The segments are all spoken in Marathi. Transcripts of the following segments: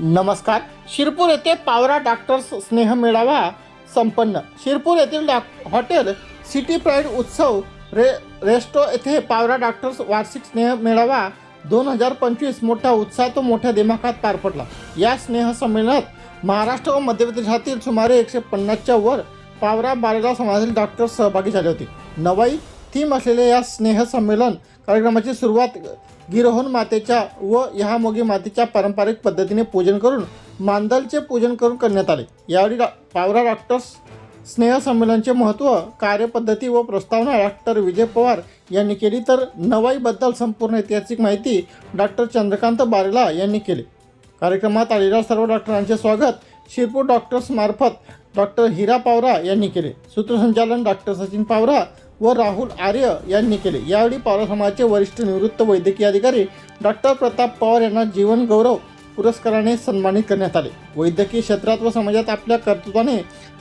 नमस्कार. शिरपूर येथे पावरा डॉक्टर्स स्नेह मेळावा संपन्न. शिरपूर येथील डॉक हॉटेल सिटी प्राईड उत्सव रे रेस्टो येथे पावरा डॉक्टर्स वार्षिक स्नेह मेळावा दोन हजार पंचवीस मोठ्या उत्साहात व मोठ्या दिमाखात पार पडला. या स्नेह संमेलनात महाराष्ट्र व मध्य प्रदेशातील सुमारे एकशे पन्नासच्या वर पावरा बारेला समाजातील डॉक्टर्स सहभागी झाले होते. नवाई थीम असलेले या स्नेह संमेलन कार्यक्रमाची सुरुवात गिरोहन मातेच्या व ह्यामोगी मातेच्या पारंपरिक पद्धतीने पूजन करून मांदलचे पूजन करून करण्यात आले. यावेळी डॉ पावरा डॉक्टर्स स्नेह संमेलनचे महत्त्व कार्यपद्धती व प्रस्तावना डॉक्टर विजय पवार यांनी केली तर नवाईबद्दल संपूर्ण ऐतिहासिक माहिती डॉक्टर चंद्रकांत बारेला यांनी केली. कार्यक्रमात आलेल्या सर्व डॉक्टरांचे स्वागत शिरपूर डॉक्टर्स मार्फत डॉक्टर हिरा पावरा यांनी केले. सूत्रसंचालन डॉक्टर सचिन पावरा व राहुल आर्य यांनी केले. यावेळी पवार समाजाचे वरिष्ठ निवृत्त वैद्यकीय अधिकारी डॉक्टर प्रताप पवार यांना जीवन गौरव पुरस्काराने सन्मानित करण्यात आले. वैद्यकीय क्षेत्रात व समाजात आपल्या कर्तृत्वाने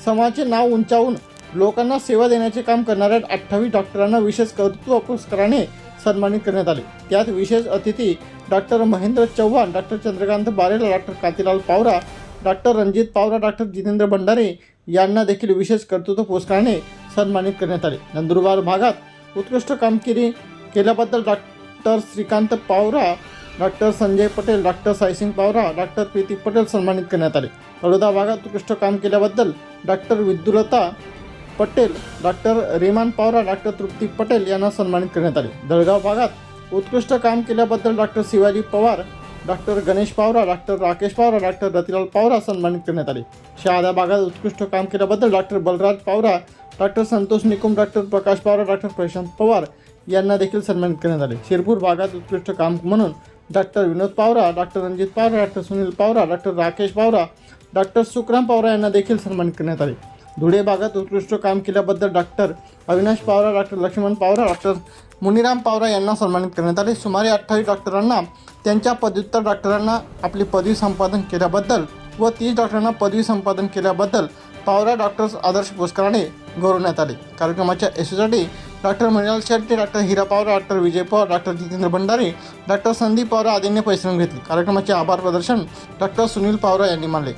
समाजाचे नाव उंचावून लोकांना सेवा देण्याचे काम करणाऱ्या अठ्ठावीस डॉक्टरांना विशेष कर्तृत्व पुरस्काराने सन्मानित करण्यात आले. त्यात विशेष अतिथी doctor Mahendra Chavan doctor Chandrakant Barela doctor Kantilal Pawara doctor Ranjit Pawara doctor Jitendra Bhandare यांना देखील विशेष कर्तृत्व पुरस्काराने सन्मानित करण्यात आले. नंदुरबार भागात उत्कृष्ट कामगिरी केल्याबद्दल doctor Shrikant Pawara doctor Sanjay Patel doctor Saising Pawara doctor Preeti Patel सन्मानित करण्यात आले. तळोदा भागात उत्कृष्ट काम केल्याबद्दल doctor Vidyulata Patel doctor Reman Pawara doctor Trupti Patel यांना सन्मानित करण्यात आले. दळगाव भागात उत्कृष्ट काम केल्याबद्दल doctor Shivaji Pawar doctor Ganesh Pawara doctor Rakesh Pawara doctor Ratilal Pawara सन्मानित करण्यात आले. शहादा भागात उत्कृष्ट काम केल्याबद्दल doctor Balraj Pawara doctor Santosh Nikum doctor Prakash Pawara doctor Prashant Pawar यांना देखील सन्मानित करण्यात आले. शिरपूर भागात उत्कृष्ट काम म्हणून doctor Vinod Pawara doctor Ranjit Pawara doctor Sunil Pawara doctor Rakesh Pawara doctor Sukhram Pawara यांना देखील सन्मानित करण्यात आले. धुळे भागात उत्कृष्ट काम केल्याबद्दल doctor Avinash Pawara doctor Laxman Pawara doctor Muniram Pawara यांना सन्मानित करण्यात आले. सुमारे अठ्ठावीस डॉक्टरांना त्यांच्या पदव्युत्तर डॉक्टरांना आपली पदवी संपादन केल्याबद्दल व तीस डॉक्टरांना पदवी संपादन केल्याबद्दल पावरा डॉक्टर्स आदर्श पुरस्काराने गौरवण्यात आले. कार्यक्रमाच्या यशस्वीसाठी doctor Mrunal Shetty doctor Hira Pawara doctor Vijay Pawar doctor Jitendra Bhandare doctor Sandeep Pawara आदींनी परिश्रम घेतले. कार्यक्रमाचे आभार प्रदर्शन डॉक्टर सुनील पावरा यांनी मानले.